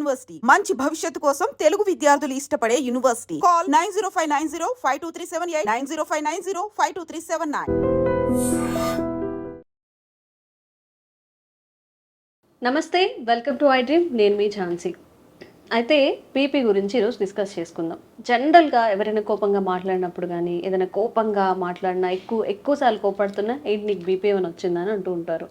University. మంచి భవిష్యత్తు కోసం తెలుగు విద్యార్థులు ఇష్టపడే university. Call nine zero five nine zero five two three seven eight nine zero five nine zero five two three seven nine. నమస్తే welcome to I dream నేను మీ ఝాన్సీ. అయితే బీపీ గురించి ఈరోజు డిస్కస్ చేసుకుందాం. జనరల్గా ఎవరైనా కోపంగా మాట్లాడినప్పుడు కానీ ఏదైనా కోపంగా మాట్లాడినా ఎక్కువ ఎక్కువసార్లు కోపడుతున్నా ఏంటి నీకు బీపీ ఏమైనా వచ్చిందని అంటూ ఉంటారు.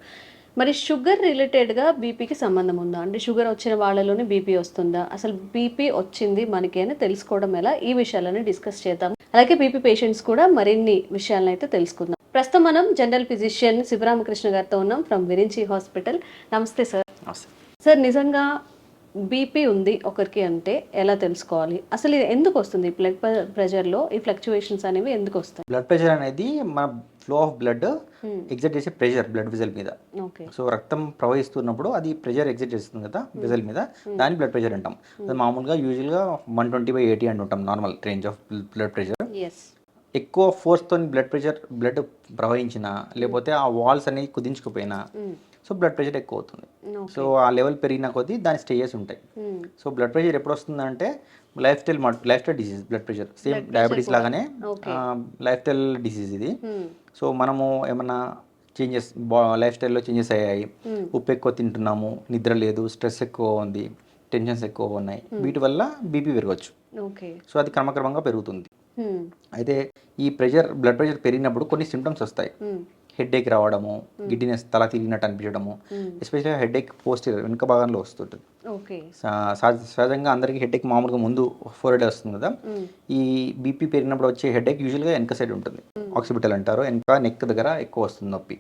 మరి షుగర్ రిలేటెడ్గా బీపీకి సంబంధం ఉందా? అంటే షుగర్ వచ్చిన వాళ్ళలోనే బీపీ వస్తుందా? అసలు బీపీ వచ్చింది మనకి అని తెలుసుకోవడం ఎలా? ఈ విషయాలని డిస్కస్ చేద్దాం. అలాగే బీపీ పేషెంట్స్ కూడా మరిన్ని విషయాలను అయితే తెలుసుకుందాం. ప్రస్తుతం మనం జనరల్ ఫిజిషియన్ శివరామకృష్ణ గారితో ఉన్నాం ఫ్రమ్ విరించి హాస్పిటల్. నమస్తే సార్. సార్ నిజంగా బీపీ ఉంది ఒకరికి అంటే ఎలా తెలుసుకోవాలి? అసలు ఇది ఎందుకు వస్తుంది? బ్లడ్ ప్రెషర్లో ఈ ఫ్లక్చువేషన్స్ అనేవి ఎందుకు వస్తాయి? బ్లడ్ ప్రెషర్ అనేది మన ఫ్లో ఆఫ్ బ్లడ్ ఎగ్జైట్ చేసే ప్రెషర్ బ్లడ్ విజల్ మీద. సో రక్తం ప్రవహిస్తున్నప్పుడు అది ప్రెషర్ ఎగ్జైట్ చేస్తుంది కదా విజల్ మీద. దాన్ని బ్లడ్ ప్రెషర్ అంటాం. అది మామూలుగా యూజువల్గా వన్ ట్వంటీ బై ఎయిటీ అంటుంటాం normal range of blood pressure ఎక్కువ ఫోర్స్తో బ్లడ్ ప్రెషర్ బ్లడ్ ప్రవహించినా లేకపోతే ఆ వాల్స్ అనేవి కుదించుకుపోయినా సో బ్లడ్ ప్రెషర్ ఎక్కువ అవుతుంది సో ఆ లెవెల్ పెరిగిన కొద్దీ దాని స్టేజెస్ ఉంటాయి. సో బ్లడ్ ప్రెషర్ ఎప్పుడు వస్తుందంటే lifestyle lifestyle disease blood pressure same diabetes లాగానే లైఫ్ స్టైల్ డిసీజ్ ఇది. సో మనము ఏమన్నా చేంజెస్ లైఫ్ స్టైల్లో చేంజెస్ అయ్యాయి. ఉప్పు ఎక్కువ తింటున్నాము నిద్ర లేదు స్ట్రెస్ ఎక్కువ ఉంది టెన్షన్స్ ఎక్కువ ఉన్నాయి. వీటి వల్ల బీపీ పెరగచ్చు. ఓకే సో అది క్రమక్రమంగా పెరుగుతుంది. అయితే ఈ ప్రెషర్ బ్లడ్ ప్రెషర్ పెరిగినప్పుడు కొన్ని సిమ్టమ్స్ వస్తాయి. హెడ్ ఏక్ రావడము గిడ్డినెస్ తల తిరిగినట్టు అనిపించడము ఎస్పెషల్గా హెడ్ ఏక్ పోస్టర్ వెనుక భాగంలో వస్తుంటుంది. సహజంగా అందరికీ హెడ్ ఏక్ మామూలుగా ముందు ఫోర్ హెడ్ వస్తుంది కదా? ఈ బీపీ పెరిగినప్పుడు వచ్చే హెడ్ ఏక్ యూజువల్గా వెనక సైడ్ ఉంటుంది. ఆక్సిపిటల్ అంటారు వెనక నెక్ దగ్గర ఎక్కువ వస్తుంది నొప్పి.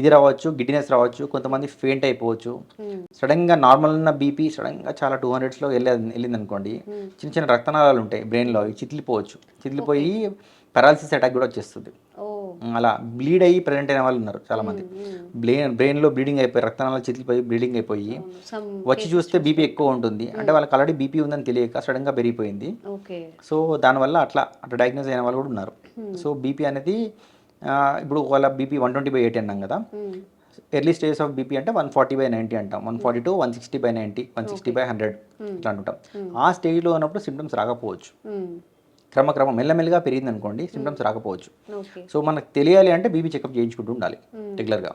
ఇది రావచ్చు గిడ్డినెస్ రావచ్చు కొంతమంది ఫెయింట్ అయిపోవచ్చు. సడన్గా నార్మల్ ఉన్న బీపీ సడన్గా చాలా టూ హండ్రెడ్స్లో వెళ్ళి వెళ్ళింది అనుకోండి చిన్న చిన్న రక్తనాళాలు ఉంటాయి బ్రెయిన్లో అవి చిట్లిపోవచ్చు చిట్లిపోయి పారాలసిస్ అటాక్ కూడా వచ్చేస్తుంది. ఓ అలా బ్లీడ్ అయ్యి ప్రజెంట్ అయిన వాళ్ళు ఉన్నారు చాలా మంది బ్రెయిన్ బ్రెయిన్లో బ్లీడింగ్ అయిపోయి రక్తనాళాలు చిట్లిపోయి బ్లీడింగ్ అయిపోయి వచ్చి చూస్తే బీపీ ఎక్కువ ఉంటుంది. అంటే వాళ్ళకి ఆల్రెడీ బీపీ ఉందని తెలియక సడన్గా పెరిగిపోయింది. సో దానివల్ల అట్లా అట్లా డయాగ్నోస్ అయిన వాళ్ళు కూడా ఉన్నారు. సో బీపీ అనేది ఇప్పుడు వాళ్ళ BP one twenty by eighty అన్నాం కదా. ఎర్లీ స్టేజ్ ఆఫ్ బీపీ అంటే వన్ ఫార్టీ బై నైంటీ అంటాం. One forty to one sixty by ninety one sixty by hundred ఇట్లా అంటుంటాం ఆ స్టేజ్లో ఉన్నప్పుడు సిమ్టమ్స్ రాకపోవచ్చు. క్రమక్రమం మెల్లమెల్లగా పెరిగింది అనుకోండి సిమ్టమ్స్ రాకపోవచ్చు. సో మనకు తెలియాలి అంటే బీపీ చెకప్ చేయించుకుంటూ ఉండాలి రెగ్యులర్గా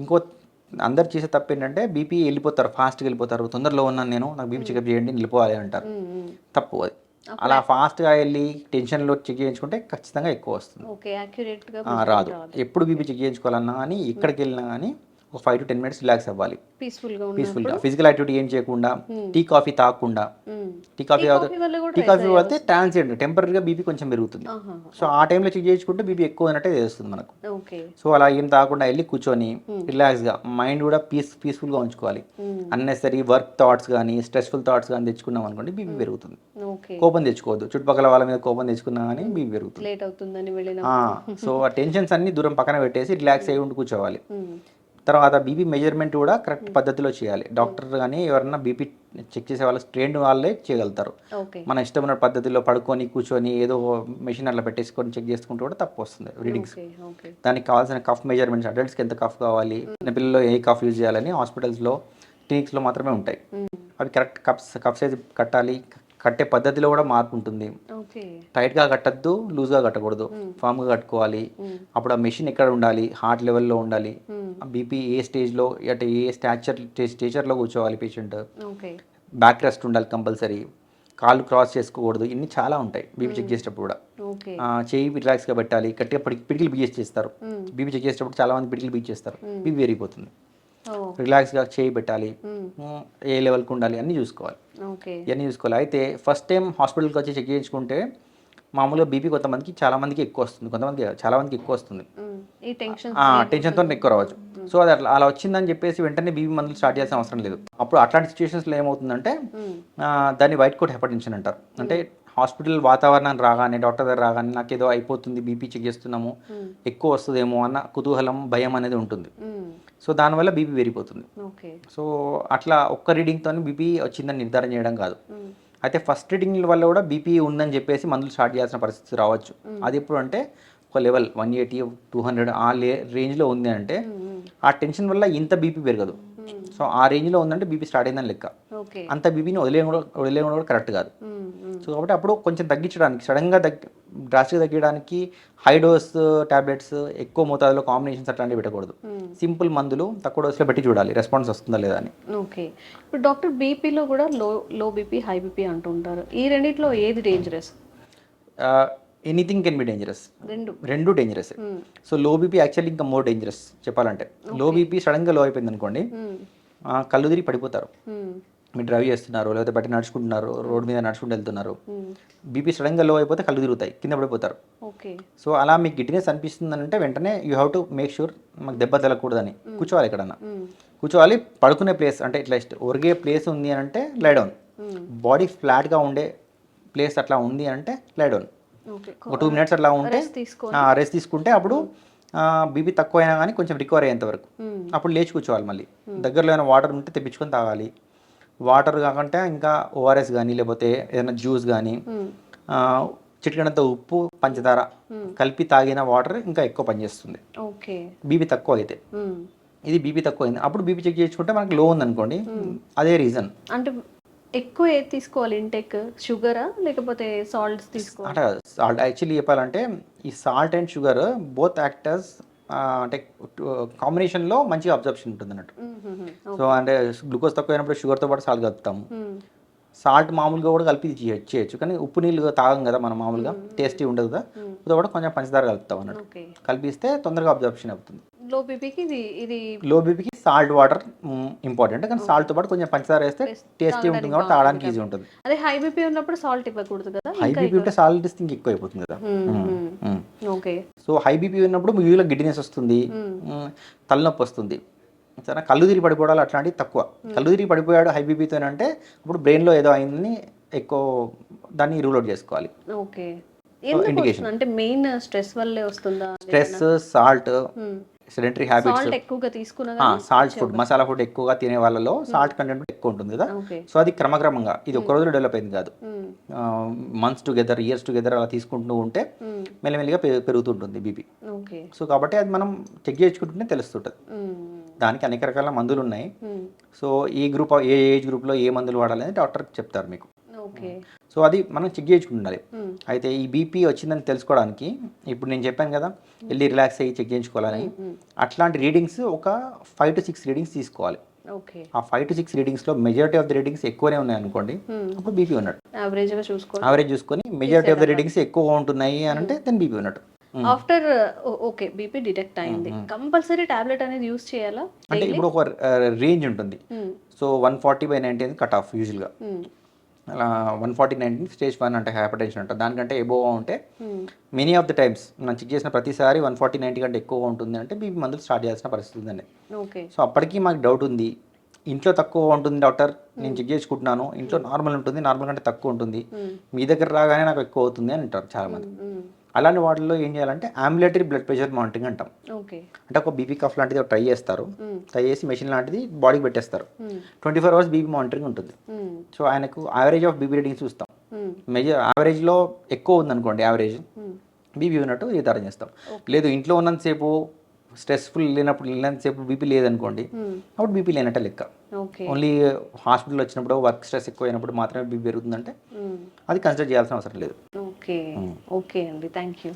ఇంకో అందరు చేసే తప్పు ఏంటంటే బీపీ వెళ్ళిపోతారు ఫాస్ట్గా వెళ్ళిపోతారు తొందరలో ఉన్నాను నేను నాకు బీపీ చెకప్ చేయండి వెళ్ళిపోవాలి అంటారు. తప్పు అది. అలా ఫాస్ట్గా వెళ్ళి టెన్షన్లో చెక్ చేయించుకుంటే ఖచ్చితంగా ఎక్కువ వస్తుంది. రాదు. ఎప్పుడు బీపీ చెక్ చేయించుకోవాలన్నా కానీ ఎక్కడికి వెళ్ళినా కానీ ఒక five to ten minutes relax అవ్వాలి. పీస్ఫుల్గా పీస్ఫుల్గా ఫిజికల్ యాక్టివిటీ ఏం చేయకుండా టీ కాఫీ తాగకుండా. టీ కాఫీ టీ కాఫీ పడితే ట్రాన్సియంట్ టెంపరీగా బీపీ కొంచెం పెరుగుతుంది. సో ఆ టైంలో చెక్ చేయించుకుంటే బీపీ ఎక్కువ అయినట్టే తెలుస్తుంది మనకు. సో అలా ఏం తాగకుండా వెళ్ళి కూర్చొని రిలాక్స్గా మైండ్ కూడా పీస్ పీస్ఫుల్గా ఉంచుకోవాలి. అన్నెసరీ వర్క్ థాట్స్ కానీ స్ట్రెస్ఫుల్ థాట్స్ కానీ తెచ్చుకున్నాం అనుకోండి బీపీ పెరుగుతుంది. కోపం తెచ్చుకోవద్దు. చుట్టుపక్కల వాళ్ళ మీద కోపం తెచ్చుకున్నా కానీ బీపీ పెరుగుతుంది. సో ఆ టెన్షన్స్ అన్ని దూరం పక్కన పెట్టేసి రిలాక్స్ అయ్యి ఉండి కూర్చోవాలి. తర్వాత బీపీ మెజర్మెంట్ కూడా కరెక్ట్ పద్ధతిలో చేయాలి. డాక్టర్ కానీ ఎవరన్నా బీపీ చెక్ చేసే వాళ్ళు ట్రైన్డ్ వాళ్ళే చేయగలుగుతారు. మన ఇష్టమైన పద్ధతిలో పడుకొని కూర్చొని ఏదో మెషిన్ అట్లా పెట్టేసుకొని చెక్ చేసుకుంటూ కూడా తప్పు వస్తుంది రీడింగ్స్ దానికి కావాల్సిన కఫ్ మెజర్మెంట్స్ అడల్ట్స్కి ఎంత కఫ్ కావాలి చిన్న పిల్లల్లో ఏ కఫ్ యూజ్ చేయాలని హాస్పిటల్స్లో క్లినిక్స్లో మాత్రమే ఉంటాయి. అవి కరెక్ట్ కప్స్ కఫ్ సైజ్ కట్టాలి కట్టే పద్ధతిలో కూడా మార్పు ఉంటుంది. టైట్గా కట్టద్దు లూజ్గా కట్టకూడదు. ఫామ్గా కట్టుకోవాలి. అప్పుడు ఆ మెషిన్ ఎక్కడ ఉండాలి? హార్ట్ లెవెల్లో ఉండాలి. బీపీ ఏ స్టేజ్లో అంటే ఏ స్టాచర్ స్టేచర్లో కూర్చోవాలి పేషెంట్. బ్యాక్ రెస్ట్ ఉండాలి కంపల్సరీ. కాళ్ళు క్రాస్ చేసుకోకూడదు. ఇన్ని చాలా ఉంటాయి బీపీ చెక్ చేసేటప్పుడు కూడా. చేయి రిలాక్స్గా పెట్టాలి. గట్టిగా పిడి పిడికిలు బిగేసి చేస్తారు. బీపీ చెక్ చేసేటప్పుడు చాలా మంది పిడికిలు బిగి చేస్తారు బీపీ పెరిగిపోతుంది రిలాక్స్గా చేయి పెట్టాలి ఏ లెవెల్కి ఉండాలి అన్నీ చూసుకోవాలి. ఇవన్నీ చూసుకోవాలి. అయితే ఫస్ట్ టైం హాస్పిటల్కి వచ్చి చెక్ చేయించుకుంటే మామూలుగా బీపీ కొంతమందికి చాలా మందికి ఎక్కువ వస్తుంది. కొంతమందికి చాలా మందికి ఎక్కువ వస్తుంది. టెన్షన్తో ఎక్కువ రావచ్చు. సో అది అట్లా అలా వచ్చిందని చెప్పేసి వెంటనే బీపీ మందులు స్టార్ట్ చేయాల్సిన అవసరం లేదు. అప్పుడు అట్లాంటి సిచ్యువేషన్స్లో ఏమవుతుందంటే దాన్ని వైట్ కోట్ హెపటెన్షన్ అంటారు. అంటే హాస్పిటల్ వాతావరణం రాగానే డాక్టర్ దగ్గర రాగానే నాకు ఏదో అయిపోతుంది బీపీ చెక్ చేస్తున్నాము ఎక్కువ వస్తుందేమో అన్న కుతూహలం భయం అనేది ఉంటుంది. సో దానివల్ల బీపీ పెరిగిపోతుంది. ఓకే. సో అట్లా ఒక్క రీడింగ్తో బీపీ వచ్చిందని నిర్ధారణ చేయడం కాదు. అయితే ఫస్ట్ రీడింగ్ వల్ల కూడా బీపీ ఉందని చెప్పేసి మందులు స్టార్ట్ చేయాల్సిన పరిస్థితి రావచ్చు. అది ఎప్పుడు అంటే ఒక level one eighty to hundred ఆ లే రేంజ్లో ఉంది అంటే ఆ టెన్షన్ వల్ల ఇంత బీపీ పెరగదు. సో ఆ రేంజ్లో ఉందంటే బీపీ స్టార్ట్ అయిందని లెక్క. అంత బీపీని వదిలేయడం కూడా వదిలేయడం కూడా కరెక్ట్ కాదు. సో కాబట్టి అప్పుడు కొంచెం తగ్గించడానికి సడన్గా తగ్గి డ్రాస్టిక్గా తగ్గడానికి హై డోస్ టాబ్లెట్స్ ఎక్కువ మోతాదులో కాంబినేషన్స్ అట్లాంటివి పెట్టకూడదు. సింపుల్ మందులు తక్కువ డోస్లో పెట్టి చూడాలి. రెస్పాన్స్ వస్తుందా లేదా అని. ఓకే. ఇప్పుడు డాక్టర్ బీపీలో కూడా లో లో బీపీ హై బీపీ అంటుంటారు ఈ రెండిట్లో ఏది dangerous anything can be dangerous రెండు. రెండు dangerous so low BP actually ఇంకా మోర్ డేంజరస్ చెప్పాలంటే. లో బీపీ సడన్గా లో అయిపోయింది అనుకోండి కళ్ళు తిరిగి పడిపోతారు. మీరు డ్రైవ్ చేస్తున్నారు లేకపోతే బయట నడుచుకుంటున్నారు రోడ్ మీద నడుచుకుంటూ వెళ్తున్నారు. బీపీ సడన్గా లో అయిపోతే కళ్ళు తిరుగుతాయి కింద పడిపోతారు. సో అలా మీకు గిడ్డినెస్ అనిపిస్తుంది అంటే వెంటనే you have to make sure మాకు దెబ్బ తగలకూడదని. కూర్చోవాలి ఎక్కడన్నా. కూర్చోవాలి పడుకునే ప్లేస్ అంటే ఇట్లా ఒరిగే ప్లేస్ ఉంది అని అంటే లై డౌన్ మ్మ్. బాడీ ఫ్లాట్గా ఉండే ప్లేస్ అట్లా ఉంది అంటే లై డౌన్ ఓకే. ఒక టూ మినిట్స్ అట్లా ఉంటే రెస్ట్ తీసుకుంటే అప్పుడు బీపీ తక్కువ అయినా కానీ కొంచెం రికవర్ అయ్యేంత వరకు. అప్పుడు లేచి కూర్చోవాలి మళ్ళీ. దగ్గరలో ఏమైనా వాటర్ ఉంటే తెప్పించుకొని తాగాలి. వాటర్ కాకుంటే ఇంకా ఓఆర్ఎస్ కానీ లేకపోతే ఏదైనా జ్యూస్ కానీ. చిటికడంత ఉప్పు పంచదార కలిపి తాగిన వాటర్ ఇంకా ఎక్కువ పనిచేస్తుంది. ఓకే. బీపీ తక్కువ అయితే. ఇది బీపీ తక్కువ అయింది అప్పుడు బీపీ చెక్ చేసుకుంటే మనకి లో ఉందనుకోండి అదే రీజన్. అంటే ఎక్కువ ఏది తీసుకోవాలి? ఇంటెక్ షుగరా లేకపోతే సాల్ట్స్ తీసుకోవాలి? అంటే సాల్ట్ యాక్చువల్లీ చెప్పాలంటే ఈ salt and sugar both actors అంటే కాంబినేషన్లో మంచిగా అబ్జర్ప్షన్ ఉంటుంది అన్నట్టు. సో అంటే గ్లూకోజ్ తక్కువ అయినప్పుడు షుగర్తో పాటు సాల్ట్ కలుపుతాము. సాల్ట్ మామూలుగా కూడా కలిపి చేయ- చేయొచ్చు. కానీ ఉప్పు నీళ్ళు తాగం కదా మనం మామూలుగా. టేస్టీ ఉండదు కదా. కూడా కొంచెం పంచదార కలుపుతాం అన్నట్టు. కలిపిస్తే తొందరగా అబ్జర్ప్షన్ అవుతుంది. లో బీపీకి ఇది ఇది లో బీపీకి సాల్ట్ వాటర్ ఇంపార్టెంట్ కానీ సాల్ట్తో పాటు కొంచెం పంచదార వేస్తే టేస్టీ ఉంటుంది కాబట్టి తాగడానికి ఈజీ ఉంటుంది. అదే హై బీపీ ఉన్నప్పుడు సాల్ట్ ఇవ్వకూడదు కదా హై బీపీ ఉంటే సాల్ట్ ఇస్తే ఇంక ఎక్కువ అయిపోతుంది కదా. ఓకే. సో హై బీపీ ఉన్నప్పుడు ముగిలో గిడ్డినెస్ వస్తుంది. తలనొప్పి వస్తుంది. సరే కళ్ళు తిరిగి పడిపోవడాలు అట్లాంటివి తక్కువ. కళ్ళు తిరిగి పడిపోయాడు హై బీపీతో అంటే అప్పుడు బ్రెయిన్లో ఏదో అయిందని ఎక్కువ దాన్ని రూల్ అవుట్ చేసుకోవాలి. ఓకే. వస్తుంది? అంటే మెయిన్ స్ట్రెస్ వల్లే వస్తుందా? Stress salt sedentary habits salt ఎక్కువగా తీసుకున్నా సాల్ట్ ఫుడ్ మసాలా ఫుడ్ ఎక్కువగా తినే వాళ్ళలో సాల్ట్ కంటెంట్ ఎక్కువ ఉంటుంది కదా? సో అది క్రమక్రమంగా ఇది ఒక రోజులో డెవలప్ అయింది కాదు. మంత్స్ టుగెదర్ ఇయర్స్ టుగెదర్ అలా తీసుకుంటూ ఉంటే మెల్లమెల్లిగా పె- పెరుగుతుంటుంది బీపీ ఓకే సో కాబట్టి అది మనం చెక్ చేసుకుంటూనే తెలుస్తుంటుంది. దానికి అనేక రకాల మందులు ఉన్నాయి. సో ఏ గ్రూప్ ఏ ఏజ్ గ్రూప్లో ఏ మందులు వాడాలని డాక్టర్ చెప్తారు మీకు. సో అది మనం చెక్ చేసుకుంటుండాలి అయితే ఈ బీపీ వచ్చిందని తెలుసుకోవడానికి ఇప్పుడు నేను చెప్పాను కదా వెళ్ళి రిలాక్స్ అయ్యి చెక్ చేయించుకోవాలని. అట్లాంటి రీడింగ్స్ ఒక ఫైవ్ టు సిక్స్ రీడింగ్స్ తీసుకోవాలి. ఆ ఫైవ్ టు సిక్స్ రీడింగ్స్లో మెజారిటీ ఆఫ్ ది రీడింగ్స్ ఎక్కువనే ఉన్నాయి అనుకోండి అప్పుడు బీపీ ఉన్నట్టు. యావరేజ్ చూసుకొని మెజారిటీ ఆఫ్ ది రీడింగ్స్ ఎక్కువ ఉంటున్నాయి అని అంటే దెన్ బీపీ ఉన్నట్టు. ఆఫ్టర్ ఓకే బీపీ డిటెక్ట్ అయింది. కంపల్సరీ టాబ్లెట్ అనేది యూస్ చేయాలా అంటే ఇప్పుడు ఒక రేంజ్ ఉంటుంది. So one forty by ninety cut off యూజువల్గా అలా one forty nineteen stage one అంటే హైపర్ టెన్షన్ అంటారు దానికంటే ఎబోవ్ ఉంటే మెనీ ఆఫ్ ద టైమ్స్ మనం చెక్ చేసిన ప్రతిసారి వన్ ఫార్టీ నైన్టీ కంటే ఎక్కువ ఉంటుంది అంటే బీపీ మందులు స్టార్ట్ చేయాల్సిన పరిస్థితి ఉందండి. ఓకే సో అప్పటికి మాకు డౌట్ ఉంది. ఇంట్లో తక్కువ ఉంటుంది డాక్టర్. నేను చెక్ చేసుకుంటున్నాను. ఇంట్లో నార్మల్ ఉంటుంది. నార్మల్ కంటే తక్కువ ఉంటుంది. మీ దగ్గర రాగానే నాకు ఎక్కువ అవుతుంది అని అంటారు చాలామంది. అలాంటి వాటిల్లో ఏం చేయాలంటే అంబులేటరీ బ్లడ్ ప్రెషర్ మానిటరింగ్ అంటాం. అంటే ఒక బీపీ కఫ్ లాంటిది ట్రై చేస్తారు. ట్రై చేసి మెషిన్ లాంటిది బాడీకి పెట్టేస్తారు. Twenty four hours BP monitoring ఉంటుంది. సో ఆయనకు యావరేజ్ ఆఫ్ బీపీ రీడింగ్ చూస్తాం. మెజర్ యావరేజ్లో ఎక్కువ ఉందనుకోండి యావరేజ్ బీపీ ఉన్నట్టు నిర్ధారణ చేస్తాం. లేదు ఇంట్లో ఉన్నంతసేపు స్ట్రెస్ఫుల్ లేనప్పుడు లేనంతసేపు బీపీ లేదనుకోండి అప్పుడు బీపీ లేనట్టే లెక్క. ఓకే ఓన్లీ హాస్పిటల్ వచ్చినప్పుడు వర్క్ స్ట్రెస్ ఎక్కువ అయినప్పుడు మాత్రమే బీపీ పెరుగుతుందంటే అది కన్సిడర్ చేయాల్సిన అవసరం లేదు. ఓకే ఓకే అండి. Thank you